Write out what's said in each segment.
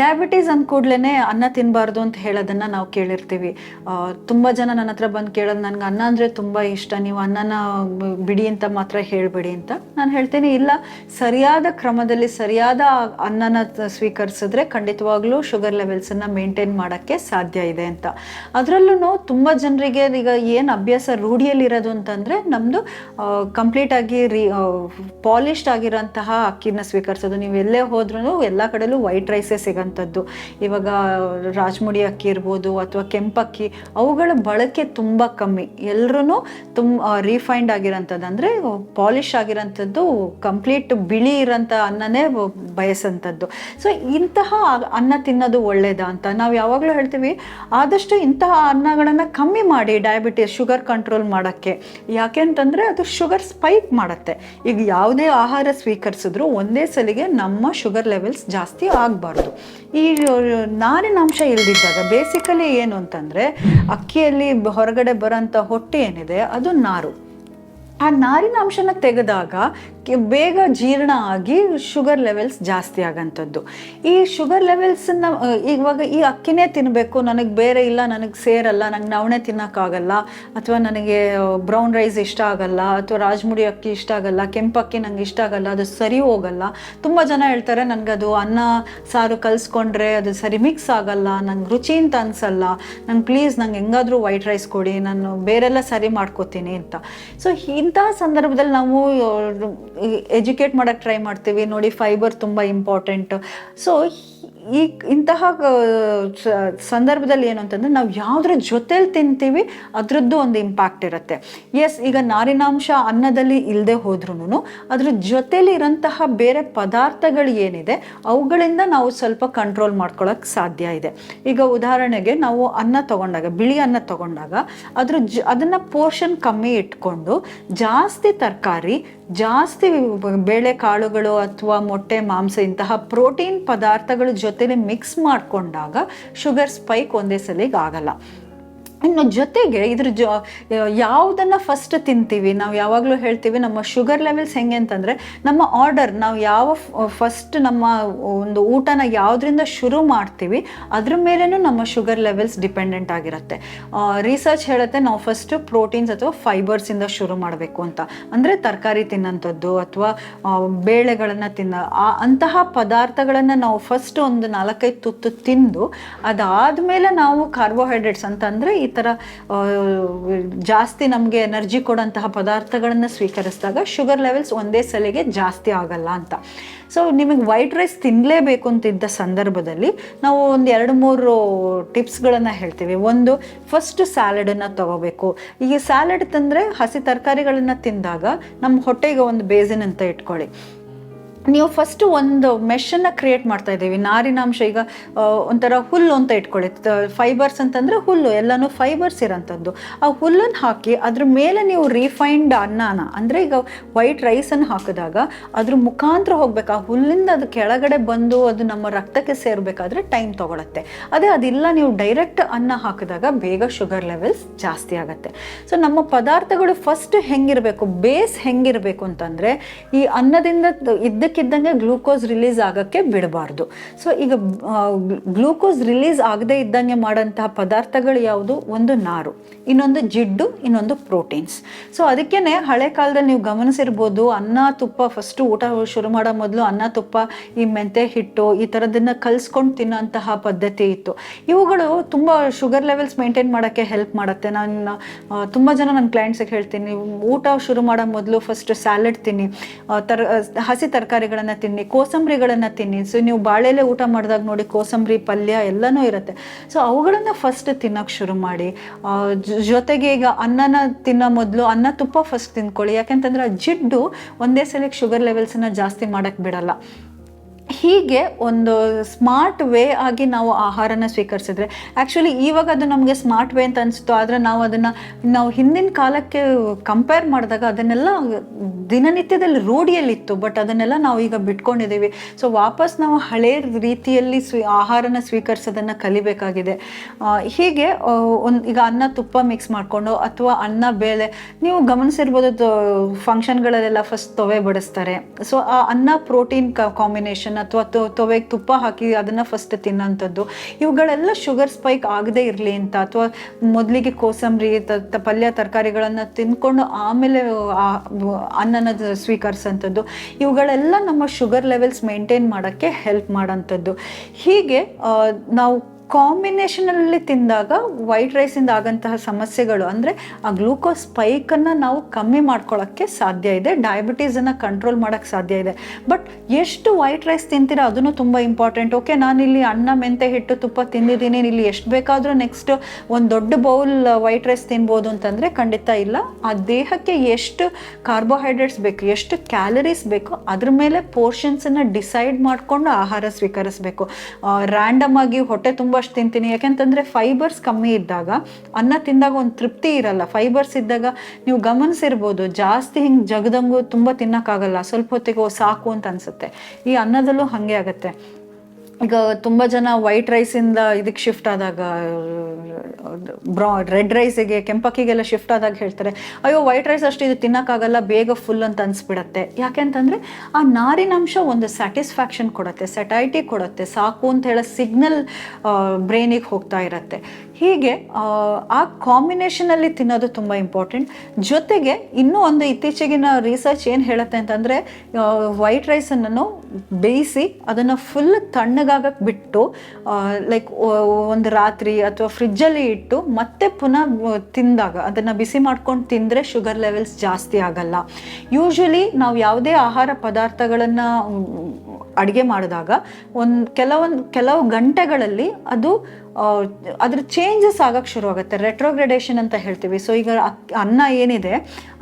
Diabetes ಅಂದ ಕೂಡ್ಲೇ ಅನ್ನ ತಿನ್ನಬಾರ್ದು ಅಂತ ಹೇಳೋದನ್ನ ನಾವು ಕೇಳಿರ್ತೀವಿ. ತುಂಬಾ ಜನ ನನ್ನ ಹತ್ರ ಬಂದು ಕೇಳೋದು ನನಗೆ ಅನ್ನ ಅಂದರೆ ತುಂಬ ಇಷ್ಟ. ನೀವು ಅನ್ನನ ಬಿಡಿ ಅಂತ ಮಾತ್ರ ಹೇಳಬೇಡಿ ಅಂತ ನಾನು ಹೇಳ್ತೀನಿ. ಇಲ್ಲ, ಸರಿಯಾದ ಕ್ರಮದಲ್ಲಿ ಸರಿಯಾದ ಅನ್ನನ ಸ್ವೀಕರಿಸಿದ್ರೆ ಖಂಡಿತವಾಗ್ಲೂ ಶುಗರ್ ಲೆವೆಲ್ಸನ್ನು ಮೇಂಟೈನ್ ಮಾಡೋಕ್ಕೆ ಸಾಧ್ಯ ಇದೆ ಅಂತ. ಅದರಲ್ಲೂ ತುಂಬ ಜನರಿಗೆ ಈಗ ಏನು ಅಭ್ಯಾಸ ರೂಢಿಯಲ್ಲಿರೋದು ಅಂತಂದರೆ ನಮ್ಮದು ಕಂಪ್ಲೀಟಾಗಿ ರೀ ಪಾಲಿಶ್ಡ್ ಆಗಿರೋಂತಹ ಅಕ್ಕಿನ ಸ್ವೀಕರಿಸೋದು. ನೀವು ಎಲ್ಲೇ ಹೋದ್ರೂ ಎಲ್ಲ ಕಡೆಲೂ ವೈಟ್ ರೈಸೇ ಸಿಗೋಂಥದ್ದು ಇವಾಗ ರಾಜಮುಡಿ ಅಕ್ಕಿ ಇರ್ಬೋದು ಅಥವಾ ಕೆಂಪಕ್ಕಿ ಅವುಗಳ ಬಳಕೆ ತುಂಬ ಕಮ್ಮಿ. ಎಲ್ಲರೂ ತುಂಬ ರೀಫೈಂಡ್ ಆಗಿರೋಂಥದ್ದು ಅಂದರೆ ಪಾಲಿಶ್ ಆಗಿರೋಂಥದ್ದು ಕಂಪ್ಲೀಟ್ ಬಿಳಿ ಇರೋಂಥ ಅನ್ನನೇ ಬಯಸೋಂಥದ್ದು. ಸೊ ಇಂತಹ ಅನ್ನ ತಿನ್ನೋದು ಒಳ್ಳೇದಾ ಅಂತ ನಾವು ಯಾವಾಗಲೂ ಹೇಳ್ತೀವಿ, ಆದಷ್ಟು ಇಂತಹ ಅನ್ನಗಳನ್ನು ಕಮ್ಮಿ ಮಾಡಿ ಡಯಾಬಿಟಿಸ್ ಶುಗರ್ ಕಂಟ್ರೋಲ್ ಮಾಡೋಕ್ಕೆ. ಯಾಕೆ ಅಂತಂದರೆ ಅದು ಶುಗರ್ ಸ್ಪೈಕ್ ಮಾಡುತ್ತೆ. ಈಗ ಯಾವುದೇ ಆಹಾರ ಸ್ವೀಕರಿಸಿದ್ರು ಒಂದೇ ಸಲಿಗೆ ನಮ್ಮ ಶುಗರ್ ಲೆವೆಲ್ಸ್ ಜಾಸ್ತಿ ಆಗಬಾರ್ದು. ಈ ನಾರಿನಾಂಶ ಇಲ್ದಿದ್ದಾಗ ಬೇಸಿಕಲಿ ಏನು ಅಂತಂದರೆ ಅಕ್ಕಿಯಲ್ಲಿ ಹೊರಗಡೆ ಬರೋಂಥ ಹೊಟ್ಟೆ ಏನಿದೆ ಅದು ನಾರು. ಆ ನಾರಿನ ಅಂಶನ ತೆಗೆದಾಗ ಬೇಗ ಜೀರ್ಣ ಆಗಿ ಶುಗರ್ ಲೆವೆಲ್ಸ್ ಜಾಸ್ತಿ ಆಗೋಂಥದ್ದು. ಈ ಶುಗರ್ ಲೆವೆಲ್ಸನ್ನು ಇವಾಗ ಈ ಅಕ್ಕಿನೇ ತಿನ್ನಬೇಕು ನನಗೆ ಬೇರೆ ಇಲ್ಲ, ನನಗೆ ಸೇರಲ್ಲ, ನಂಗೆ ನವಣೆ ತಿನ್ನೋಕ್ಕಾಗಲ್ಲ, ಅಥವಾ ನನಗೆ ಬ್ರೌನ್ ರೈಸ್ ಇಷ್ಟ ಆಗಲ್ಲ, ಅಥವಾ ರಾಜಮುಡಿ ಅಕ್ಕಿ ಇಷ್ಟ ಆಗಲ್ಲ ಕೆಂಪಕ್ಕಿ ನಂಗೆ ಇಷ್ಟ ಆಗಲ್ಲ, ಅದು ಸರಿ ಹೋಗಲ್ಲ. ತುಂಬ ಜನ ಹೇಳ್ತಾರೆ, ನನಗೆ ಅದು ಅನ್ನ, ಸಾರು ಕಲಿಸ್ಕೊಂಡ್ರೆ ಅದು ಸರಿ ಮಿಕ್ಸ್ ಆಗಲ್ಲ, ನಂಗೆ ರುಚಿ ಅಂತ ಅನ್ಸಲ್ಲ, ನಂಗೆ ಪ್ಲೀಸ್ ನಂಗೆ ಹೆಂಗಾದರೂ ವೈಟ್ ರೈಸ್ ಕೊಡಿ, ನಾನು ಬೇರೆಲ್ಲ ಸರಿ ಮಾಡ್ಕೋತೀನಿ ಅಂತ. ಸೊ ಇಂಥ ಸಂದರ್ಭದಲ್ಲಿ ನಾವು ಎಜುಕೇಟ್ ಮಾಡೋಕ್ಕೆ ಟ್ರೈ ಮಾಡ್ತೀವಿ. ನೋಡಿ ಫೈಬರ್ ತುಂಬ ಇಂಪಾರ್ಟೆಂಟ್ ಸೊ ಈ ಇಂತಹ ಸಂದರ್ಭದಲ್ಲಿ ಏನು ಅಂತಂದ್ರೆ ನಾವು ಯಾವುದ್ರ ಜೊತೆಲಿ ತಿಂತೀವಿ, ಅದರದ್ದು ಒಂದು ಇಂಪ್ಯಾಕ್ಟ್ ಇರುತ್ತೆ. ಎಸ್ ಈಗ ನಾರಿನಾಂಶ ಅನ್ನದಲ್ಲಿ ಇಲ್ಲದೆ ಹೋದ್ರೂ ಅದ್ರ ಜೊತೆಲಿ ಇರೋಂತಹ ಬೇರೆ ಪದಾರ್ಥಗಳು ಏನಿದೆ, ಅವುಗಳಿಂದ ನಾವು ಸ್ವಲ್ಪ ಕಂಟ್ರೋಲ್ ಮಾಡ್ಕೊಳ್ಳೋಕೆ ಸಾಧ್ಯ ಇದೆ. ಈಗ ಉದಾಹರಣೆಗೆ ನಾವು ಅನ್ನ ತಗೊಂಡಾಗ, ಬಿಳಿ ಅನ್ನ ತಗೊಂಡಾಗ, ಅದ್ರ ಜ, ಅದನ್ನು ಪೋರ್ಷನ್ ಕಮ್ಮಿ ಇಟ್ಕೊಂಡು, ಜಾಸ್ತಿ ತರಕಾರಿ, ಜಾಸ್ತಿ ಬೇಳೆ ಕಾಳುಗಳು ಅಥವಾ ಮೊಟ್ಟೆ, ಮಾಂಸ ಇಂತಹ ಪ್ರೋಟೀನ್ ಪದಾರ್ಥಗಳ ಜೊತೆಲಿ ಮಿಕ್ಸ್ ಮಾಡಿಕೊಂಡಾಗ ಶುಗರ್ ಸ್ಪೈಕ್ ಒಂದೇ ಸಲಿಗೆ ಆಗಲ್ಲ ಇನ್ನು ಜೊತೆಗೆ ಇದ್ರ ಜೊ ಯಾವುದನ್ನು ಫಸ್ಟ್ ತಿಂತೀವಿ, ನಾವು ಯಾವಾಗಲೂ ಹೇಳ್ತೀವಿ ನಮ್ಮ ಶುಗರ್ ಲೆವೆಲ್ಸ್ ಹೆಂಗೆ ಅಂತಂದರೆ ನಮ್ಮ ಆರ್ಡರ್ ನಾವು ಯಾವ ಫಸ್ಟ್ ನಮ್ಮ ಒಂದು ಊಟನ ಯಾವುದರಿಂದ ಶುರು ಮಾಡ್ತೀವಿ, ಅದ್ರ ಮೇಲೇ ನಮ್ಮ ಶುಗರ್ ಲೆವೆಲ್ಸ್ ಡಿಪೆಂಡೆಂಟ್ ಆಗಿರುತ್ತೆ. ರಿಸರ್ಚ್ ಹೇಳುತ್ತೆ ನಾವು ಫಸ್ಟು ಪ್ರೋಟೀನ್ಸ್ ಅಥವಾ ಫೈಬರ್ಸಿಂದ ಶುರು ಮಾಡಬೇಕು ಅಂತ. ಅಂದರೆ ತರಕಾರಿ ತಿನ್ನೋಂಥದ್ದು ಅಥವಾ ಬೇಳೆಗಳನ್ನು ತಿನ್ನ ಅಂತಹ ಪದಾರ್ಥಗಳನ್ನು ನಾವು ಫಸ್ಟ್ ಒಂದು ನಾಲ್ಕೈದು ತುತ್ತು ತಿಂದು ಅದಾದಮೇಲೆ ನಾವು ಕಾರ್ಬೋಹೈಡ್ರೇಟ್ಸ್ ಅಂತಂದರೆ ಈ ಥರ ಜಾಸ್ತಿ ನಮಗೆ ಎನರ್ಜಿ ಕೊಡೋಂತಹ ಪದಾರ್ಥಗಳನ್ನು ಸ್ವೀಕರಿಸಿದಾಗ ಶುಗರ್ ಲೆವೆಲ್ಸ್ ಒಂದೇ ಸಲಿಗೆ ಜಾಸ್ತಿ ಆಗಲ್ಲ ಅಂತ. ಸೊ ನಿಮಗೆ ವೈಟ್ ರೈಸ್ ತಿನ್ನಲೇಬೇಕು ಅಂತಿದ್ದ ಸಂದರ್ಭದಲ್ಲಿ ನಾವು ಒಂದು ಎರಡು ಮೂರು ಟಿಪ್ಸ್ಗಳನ್ನು ಹೇಳ್ತೀವಿ. ಒಂದು ಫಸ್ಟ್ ಸ್ಯಾಲಡನ್ನು ತಗೋಬೇಕು. ಈಗ ಸ್ಯಾಲಡ್ ತಂದರೆ ಹಸಿ ತರಕಾರಿಗಳನ್ನು ತಿಂದಾಗ ನಮ್ಮ ಹೊಟ್ಟೆಗೆ ಒಂದು ಬೇಸಿನ್ ಅಂತ ಇಟ್ಕೊಳ್ಳಿ. ನೀವು ಫಸ್ಟ್ ಒಂದು ಮೆಷನ್ನು ಕ್ರಿಯೇಟ್ ಮಾಡ್ತಾ ಇದ್ದೀವಿ. ನಾರಿನಾಂಶ ಈಗ ಒಂಥರ ಹುಲ್ಲು ಅಂತ ಇಟ್ಕೊಳ್ಳಿ ಫೈಬರ್ಸ್ ಅಂತಂದರೆ ಹುಲ್ಲು, ಎಲ್ಲನೂ ಫೈಬರ್ಸ್ ಇರೋಂಥದ್ದು. ಆ ಹುಲ್ಲನ್ನು ಹಾಕಿ ಅದ್ರ ಮೇಲೆ ನೀವು ರಿಫೈನ್ಡ್ ಅನ್ನನ, ಅಂದರೆ ಈಗ ವೈಟ್ ರೈಸನ್ನು ಹಾಕಿದಾಗ ಅದ್ರ ಮುಖಾಂತರ ಹೋಗ್ಬೇಕು. ಆ ಹುಲ್ಲಿಂದ ಅದು ಕೆಳಗಡೆ ಬಂದು ಅದು ನಮ್ಮ ರಕ್ತಕ್ಕೆ ಸೇರಬೇಕಾದ್ರೆ ಟೈಮ್ ತೊಗೊಳತ್ತೆ. ಅದೇ ಅದಿಲ್ಲ, ನೀವು ಡೈರೆಕ್ಟ್ ಅನ್ನ ಹಾಕಿದಾಗ ಬೇಗ ಶುಗರ್ ಲೆವೆಲ್ಸ್ ಜಾಸ್ತಿ ಆಗುತ್ತೆ. ಸೊ ನಮ್ಮ ಪದಾರ್ಥಗಳು ಫಸ್ಟ್ ಹೆಂಗಿರಬೇಕು ಬೇಸ್ ಹೆಂಗಿರಬೇಕು ಅಂತಂದರೆ ಈ ಅನ್ನದಿಂದ ತ- ಇದ್ದಕ್ಕಿದ್ದಂಗೆ ಗ್ಲೂಕೋಸ್ ರಿಲೀಸ್ ಆಗೋಕ್ಕೆ ಬಿಡಬಾರ್ದು. ಸೊ ಈಗ ಗ್ಲೂಕೋಸ್ ರಿಲೀಸ್ ಆಗದೇ ಇದ್ದಂಗೆ ಮಾಡೋಂತಹ ಪದಾರ್ಥಗಳು ಯಾವುದು? ಒಂದು ನಾರು, ಇನ್ನೊಂದು ಜಿಡ್ಡು, ಇನ್ನೊಂದು ಪ್ರೋಟೀನ್ಸ್. ಸೊ ಅದಕ್ಕೇ ಹಳೆ ಕಾಲದಲ್ಲಿ ನೀವು ಗಮನಿಸಿರ್ಬೋದು, ಅನ್ನ, ತುಪ್ಪ ಫಸ್ಟು ಊಟ ಶುರು ಮಾಡೋ ಮೊದಲು ಅನ್ನ, ತುಪ್ಪ, ಈ ಮೆಂತೆ ಹಿಟ್ಟು, ಈ ಥರದನ್ನ ಕಲಿಸ್ಕೊಂಡು ತಿನ್ನೋಂತಹ ಪದ್ಧತಿ ಇತ್ತು. ಇವುಗಳು ತುಂಬ ಶುಗರ್ ಲೆವೆಲ್ಸ್ ಮೇಂಟೈನ್ ಮಾಡೋಕ್ಕೆ ಹೆಲ್ಪ್ ಮಾಡುತ್ತೆ. ನಾನು ತುಂಬ ಜನ ನನ್ನ ಕ್ಲೈಂಟ್ಸಿಗೆ ಹೇಳ್ತೀನಿ, ಊಟ ಶುರು ಮಾಡೋ ಮೊದಲು ಫಸ್ಟ್ ಸ್ಯಾಲೆಡ್ ತಿನ್ನಿ ತರ ಹಸಿ ತರಕಾರಿಗಳನ್ನು ತಿನ್ನಿ, ಕೋಸಂಬರಿಗಳನ್ನು ತಿನ್ನಿ. ಸೊ ನೀವು ಬಾಳೆಲೆ ಊಟ ಮಾಡಿದಾಗ ನೋಡಿ ಕೋಸಂಬರಿ, ಪಲ್ಯ ಎಲ್ಲನೂ ಇರುತ್ತೆ. ಸೊ ಅವುಗಳನ್ನು ಫಸ್ಟ್ ತಿನ್ನೋಕೆ ಶುರು ಮಾಡಿ. ಜೊತೆಗೆ ಈಗ ಅನ್ನನ ತಿನ್ನೋ ಮೊದಲು ಅನ್ನ ತುಪ್ಪ ಫಸ್ಟ್ ತಿನ್ಕೊಳ್ಳಿ ಯಾಕೆಂತಂದ್ರೆ ಆ ಜಿಡ್ಡು ಒಂದೇ ಸಲಕ್ಕೆ ಶುಗರ್ ಲೆವೆಲ್ಸನ್ನ ಜಾಸ್ತಿ ಮಾಡೋಕ್ಕೆ ಬಿಡಲ್ಲ. ಹೀಗೆ ಒಂದು ಸ್ಮಾರ್ಟ್ ವೇ ಆಗಿ ನಾವು ಆಹಾರನ ಸ್ವೀಕರಿಸಿದ್ರೆ. ಆ್ಯಕ್ಚುಲಿ ಇವಾಗ ಅದು ನಮಗೆ ಸ್ಮಾರ್ಟ್ ವೇ ಅಂತ ಅನಿಸ್ತು ಆದರೆ ನಾವು ಅದನ್ನು ನಾವು ಹಿಂದಿನ ಕಾಲಕ್ಕೆ ಕಂಪೇರ್ ಮಾಡಿದಾಗ ಅದನ್ನೆಲ್ಲ ದಿನನಿತ್ಯದಲ್ಲಿ ರೂಢಿಯಲ್ಲಿತ್ತು ಬಟ್ ಅದನ್ನೆಲ್ಲ ನಾವು ಈಗ ಬಿಟ್ಕೊಂಡಿದ್ದೀವಿ ಸೊ ವಾಪಸ್ ನಾವು ಹಳೆ ರೀತಿಯಲ್ಲಿ ಸ್ವೀ, ಆಹಾರನ ಸ್ವೀಕರಿಸೋದನ್ನು ಕಲಿಬೇಕಾಗಿದೆ. ಹೀಗೆ ಒಂದು, ಈಗ ಅನ್ನ ತುಪ್ಪ ಮಿಕ್ಸ್ ಮಾಡಿಕೊಂಡು ಅಥವಾ ಅನ್ನ ಬೇಳೆ, ನೀವು ಗಮನಿಸಿರ್ಬೋದು ಫಂಕ್ಷನ್ಗಳಲ್ಲೆಲ್ಲ ಫಸ್ಟ್ ತೊವೆ ಬಡಿಸ್ತಾರೆ. ಸೊ ಆ ಅನ್ನ ಪ್ರೋಟೀನ್ ಕಾಂಬಿನೇಷನ್ ಕಾಂಬಿನೇಷನ್ ಅಥವಾ ತೊವೆಗೆ ತುಪ್ಪ ಹಾಕಿ ಅದನ್ನು ಫಸ್ಟ್ ತಿನ್ನೋಂಥದ್ದು. ಇವುಗಳೆಲ್ಲ ಶುಗರ್ ಸ್ಪೈಕ್ ಆಗದೇ ಇರಲಿ ಅಂತ ಅಥವಾ ಮೊದಲಿಗೆ ಕೋಸಂಬರಿ, ತ- ಪಲ್ಯ ತರಕಾರಿಗಳನ್ನು ತಿನ್ಕೊಂಡು ಆಮೇಲೆ ಅನ್ನನ ಸ್ವೀಕರಿಸೋಂಥದ್ದು. ಇವುಗಳೆಲ್ಲ ನಮ್ಮ ಶುಗರ್ ಲೆವೆಲ್ಸ್ ಮೇಂಟೈನ್ ಮಾಡೋಕ್ಕೆ ಹೆಲ್ಪ್ ಮಾಡೋಂಥದ್ದು. ಹೀಗೆ ನಾವು ಕಾಂಬಿನೇಷನಲ್ಲಿ ತಿಂದಾಗ ವೈಟ್ ರೈಸಿಂದ ಆಗಂತಹ ಸಮಸ್ಯೆಗಳು ಅಂದರೆ ಆ ಗ್ಲೂಕೋಸ್ ಸ್ಪೈಕನ್ನು ನಾವು ಕಮ್ಮಿ ಮಾಡ್ಕೊಳ್ಳೋಕ್ಕೆ ಸಾಧ್ಯ ಇದೆ. ಡಯಾಬಿಟೀಸನ್ನು ಕಂಟ್ರೋಲ್ ಮಾಡೋಕ್ಕೆ ಸಾಧ್ಯ ಇದೆ. ಬಟ್ ಎಷ್ಟು ವೈಟ್ ರೈಸ್ ತಿಂತೀರಾ ಅದನ್ನು ತುಂಬ ಇಂಪಾರ್ಟೆಂಟ್ ಓಕೆ ನಾನಿಲ್ಲಿ ಅನ್ನ, ಮೆಂತೆ, ಹಿಟ್ಟು, ತುಪ್ಪ ತಿಂದಿದ್ದೀನಿ. ಇಲ್ಲಿ ಎಷ್ಟು ಬೇಕಾದರೂ ನೆಕ್ಸ್ಟ್ ಒಂದು ದೊಡ್ಡ ಬೌಲ್ ವೈಟ್ ರೈಸ್ ತಿನ್ಬೋದು ಅಂತಂದರೆ ಖಂಡಿತ ಇಲ್ಲ. ಆ ದೇಹಕ್ಕೆ ಎಷ್ಟು ಕಾರ್ಬೋಹೈಡ್ರೇಟ್ಸ್ ಬೇಕು, ಎಷ್ಟು ಕ್ಯಾಲರೀಸ್ ಬೇಕು, ಅದ್ರ ಮೇಲೆ ಪೋರ್ಷನ್ಸನ್ನು ಡಿಸೈಡ್ ಮಾಡಿಕೊಂಡು ಆಹಾರ ಸ್ವೀಕರಿಸಬೇಕು. ರ್ಯಾಂಡಮ್ ಆಗಿ ಹೊಟ್ಟೆ ತುಂಬ ಅಷ್ಟು ತಿಂತೀನಿ. ಯಾಕೆಂತಂದರೆ ಫೈಬರ್ಸ್ ಕಮ್ಮಿ ಇದ್ದಾಗ, ಅನ್ನ ತಿಂದಾಗ ಒಂದು ತೃಪ್ತಿ ಇರಲ್ಲ. ಫೈಬರ್ಸ್ ಇದ್ದಾಗ ನೀವು ಗಮನಿಸಿರ್ಬೋದು, ಜಾಸ್ತಿ ಹಿಂಗೆ ಜಗದಂಗು ತುಂಬ ತಿನ್ನೋಕ್ಕಾಗಲ್ಲ. ಸ್ವಲ್ಪ ಹೊತ್ತಿಗೆ ಸಾಕು ಅಂತ ಅನಿಸುತ್ತೆ. ಈ ಅನ್ನದಲ್ಲೂ ಹಾಗೆ ಆಗುತ್ತೆ. ಈಗ ತುಂಬ ಜನ ವೈಟ್ ರೈಸಿಂದ ಇದಕ್ಕೆ ಶಿಫ್ಟ್ ಆದಾಗ ಬ್ರಾ ರೆಡ್ ರೈಸಿಗೆ ಕೆಂಪಕ್ಕಿಗೆಲ್ಲ ಶಿಫ್ಟ್ ಆದಾಗ ಹೇಳ್ತಾರೆ ಅಯ್ಯೋ ವೈಟ್ ರೈಸ್ ಅಷ್ಟು ಇದು ತಿನ್ನಕ್ಕಾಗಲ್ಲ ಬೇಗ ಫುಲ್ ಅಂತ ಅನ್ಸ್ಬಿಡತ್ತೆ. ಯಾಕೆಂತಂದರೆ ಆ ನಾರಿನಂಶ ಒಂದು ಸ್ಯಾಟಿಸ್ಫ್ಯಾಕ್ಷನ್ ಕೊಡುತ್ತೆ ಸೆಟೈಟಿ ಕೊಡುತ್ತೆ ಸಾಕು ಅಂತ ಹೇಳೋ ಸಿಗ್ನಲ್ ಬ್ರೈನಿಗೆ ಹೋಗ್ತಾ ಇರತ್ತೆ. ಹೀಗೆ ಆ, ಕಾಂಬಿನೇಷನಲ್ಲಿ ತಿನ್ನೋದು ತುಂಬ ಇಂಪಾರ್ಟೆಂಟ್ ಜೊತೆಗೆ ಇನ್ನೂ ಒಂದು ಇತ್ತೀಚೆಗಿನ ರಿಸರ್ಚ್ ಏನು ಹೇಳುತ್ತೆ ಅಂತಂದರೆ ವೈಟ್ ರೈಸನ್ನು ಬೇಯಿಸಿ ಅದನ್ನು ಫುಲ್ ತಣ್ಣಗಾಗಕ್ಕೆ ಬಿಟ್ಟು ಲೈಕ್ ಒಂದು ರಾತ್ರಿ ಅಥವಾ ಫ್ರಿಜ್ಜಲ್ಲಿ ಇಟ್ಟು ಮತ್ತೆ ಪುನಃ ತಿಂದಾಗ, ಅದನ್ನು ಬಿಸಿ ಮಾಡ್ಕೊಂಡು ತಿಂದರೆ ಶುಗರ್ ಲೆವೆಲ್ಸ್ ಜಾಸ್ತಿ ಆಗಲ್ಲ. ಯೂಶ್ವಲಿ ನಾವು ಯಾವುದೇ ಆಹಾರ ಪದಾರ್ಥಗಳನ್ನು ಅಡುಗೆ ಮಾಡಿದಾಗ ಒಂದು ಕೆಲವೊಂದು, ಕೆಲವು ಗಂಟೆಗಳಲ್ಲಿ ಅದು ಅದ್ರ ಚೇಂಜಸ್ ಶುರು ಆಗುತ್ತೆ ರೆಟ್ರೋಗ್ರೆಡೇಷನ್ ಅಂತ ಹೇಳ್ತೀವಿ. ಸೊ ಈಗ ಅನ್ನ ಏನಿದೆ,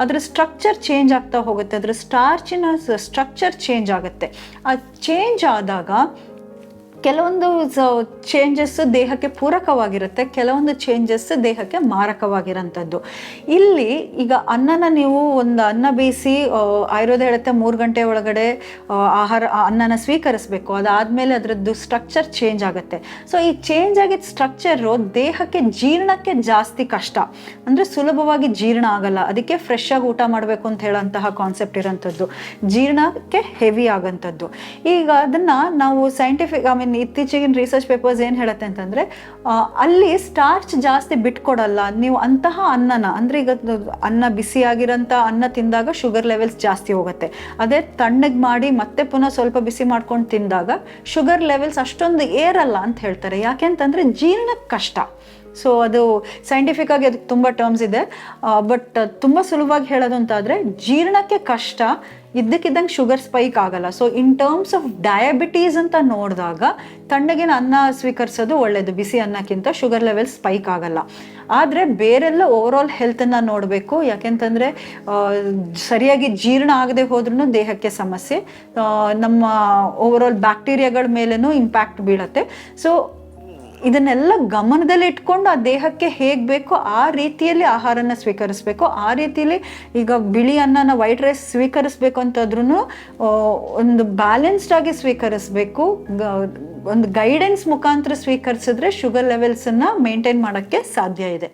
ಅದರ ಸ್ಟ್ರಕ್ಚರ್ ಚೇಂಜ್ ಆಗ್ತಾ ಹೋಗುತ್ತೆ. ಅದರ ಸ್ಟಾರ್ಚಿನ ಸ್ಟ್ರಕ್ಚರ್ ಚೇಂಜ್ ಆಗುತ್ತೆ. ಆ ಚೇಂಜ್ ಆದಾಗ ಕೆಲವೊಂದು ಚೇಂಜಸ್ ದೇಹಕ್ಕೆ ಪೂರಕವಾಗಿರುತ್ತೆ, ಕೆಲವೊಂದು ಚೇಂಜಸ್ ದೇಹಕ್ಕೆ ಮಾರಕವಾಗಿರೋಂಥದ್ದು. ಇಲ್ಲಿ ಈಗ ಅನ್ನನ ನೀವು ಒಂದು ಅನ್ನ ಬೇಯಿಸಿ ಆಯುರ್ವೇದ ಹೇಳುತ್ತೆ ಮೂರು ಗಂಟೆ ಒಳಗಡೆ ಆಹಾರ ಅನ್ನನ ಸ್ವೀಕರಿಸಬೇಕು. ಅದಾದಮೇಲೆ ಅದರದ್ದು ಸ್ಟ್ರಕ್ಚರ್ ಚೇಂಜ್ ಆಗುತ್ತೆ. ಸೊ ಈ ಚೇಂಜ್ ಆಗಿದ್ದ ಸ್ಟ್ರಕ್ಚರು ದೇಹಕ್ಕೆ ಜೀರ್ಣಕ್ಕೆ ಜಾಸ್ತಿ ಕಷ್ಟ. ಅಂದರೆ ಸುಲಭವಾಗಿ ಜೀರ್ಣ ಆಗಲ್ಲ. ಅದಕ್ಕೆ ಫ್ರೆಶ್ ಆಗಿ ಊಟ ಮಾಡಬೇಕು ಅಂತ ಹೇಳೋಂತಹ ಕಾನ್ಸೆಪ್ಟ್ ಇರೋಂಥದ್ದು. ಜೀರ್ಣಕ್ಕೆ ಹೆವಿ ಆಗೋಂಥದ್ದು. ಈಗ ಅದನ್ನು ನಾವು ಸೈಂಟಿಫಿಕ್ ಐ ಮೀನ್ ಇತ್ತೀಚೆಗಿನ ರಿಸರ್ಚ್ ಪೇಪರ್ಸ್ ಏನು ಹೇಳುತ್ತೆ ಅಂತಂದರೆ ಅಲ್ಲಿ ಸ್ಟಾರ್ಚ್ ಜಾಸ್ತಿ ಬಿಟ್ಕೊಡಲ್ಲ. ನೀವು ಅಂತಹ ಅನ್ನನ, ಅಂದರೆ ಈಗ ಅನ್ನ ಬಿಸಿಯಾಗಿರೋಂಥ ಅನ್ನ ತಿಂದಾಗ ಶುಗರ್ ಲೆವೆಲ್ಸ್ ಜಾಸ್ತಿ ಹೋಗುತ್ತೆ. ಅದೇ ತಣ್ಣಗೆ ಮಾಡಿ ಮತ್ತೆ ಪುನಃ ಸ್ವಲ್ಪ ಬಿಸಿ ಮಾಡ್ಕೊಂಡು ತಿಂದಾಗ ಶುಗರ್ ಲೆವೆಲ್ಸ್ ಅಷ್ಟೊಂದು ಏರಲ್ಲ ಅಂತ ಹೇಳ್ತಾರೆ. ಯಾಕೆ ಅಂತಂದರೆ ಜೀರ್ಣಕ್ಕೆ ಕಷ್ಟ. ಸೊ ಅದು ಸೈಂಟಿಫಿಕ್ ಆಗಿ ಅದಕ್ಕೆ ತುಂಬ ಟರ್ಮ್ಸ್ ಇದೆ. ಬಟ್ ತುಂಬ ಸುಲಭವಾಗಿ ಹೇಳೋದು ಅಂತಾದರೆ ಜೀರ್ಣಕ್ಕೆ ಕಷ್ಟ ಇದ್ದಕ್ಕಿದ್ದಂಗೆ ಶುಗರ್ ಸ್ಪೈಕ್ ಆಗಲ್ಲ. So in terms of diabetes ಅಂತ ನೋಡಿದಾಗ ತಣ್ಣಗಿನ ಅನ್ನ ಸ್ವೀಕರಿಸೋದು ಒಳ್ಳೆಯದು ಬಿಸಿ ಅನ್ನಕ್ಕಿಂತ ಶುಗರ್ ಲೆವೆಲ್ ಸ್ಪೈಕ್ ಆಗಲ್ಲ. ಆದರೆ ಬೇರೆಲ್ಲ ಓವರ್ ಆಲ್ ಹೆಲ್ತನ್ನು ನೋಡಬೇಕು. ಯಾಕೆಂತಂದರೆ ಸರಿಯಾಗಿ ಜೀರ್ಣ ಆಗದೆ ಹೋದ್ರೂ ದೇಹಕ್ಕೆ ಸಮಸ್ಯೆ. ನಮ್ಮ ಓವರ್ ಬ್ಯಾಕ್ಟೀರಿಯಾಗಳ ಮೇಲೇನೂ ಇಂಪ್ಯಾಕ್ಟ್ ಬೀಳುತ್ತೆ. ಸೊ ಇದನ್ನೆಲ್ಲ ಗಮನದಲ್ಲಿ ಇಟ್ಕೊಂಡು ಆ ದೇಹಕ್ಕೆ ಹೇಗೆ ಬೇಕೋ ಆ ರೀತಿಯಲ್ಲಿ ಆಹಾರನ ಸ್ವೀಕರಿಸಬೇಕು. ಆ ರೀತಿಯಲ್ಲಿ ಈಗ ಬಿಳಿ ಅನ್ನನ ವೈಟ್ ರೈಸ್ ಸ್ವೀಕರಿಸ್ಬೇಕು ಅಂತಂದ್ರೂ ಒಂದು ಬ್ಯಾಲೆನ್ಸ್ಡ್ ಆಗಿ ಸ್ವೀಕರಿಸಬೇಕು. ಒಂದು ಗೈಡೆನ್ಸ್ ಮುಖಾಂತರ ಸ್ವೀಕರಿಸಿದ್ರೆ ಶುಗರ್ ಲೆವೆಲ್ಸನ್ನು ಮೇಂಟೈನ್ ಮಾಡೋಕ್ಕೆ ಸಾಧ್ಯ ಇದೆ.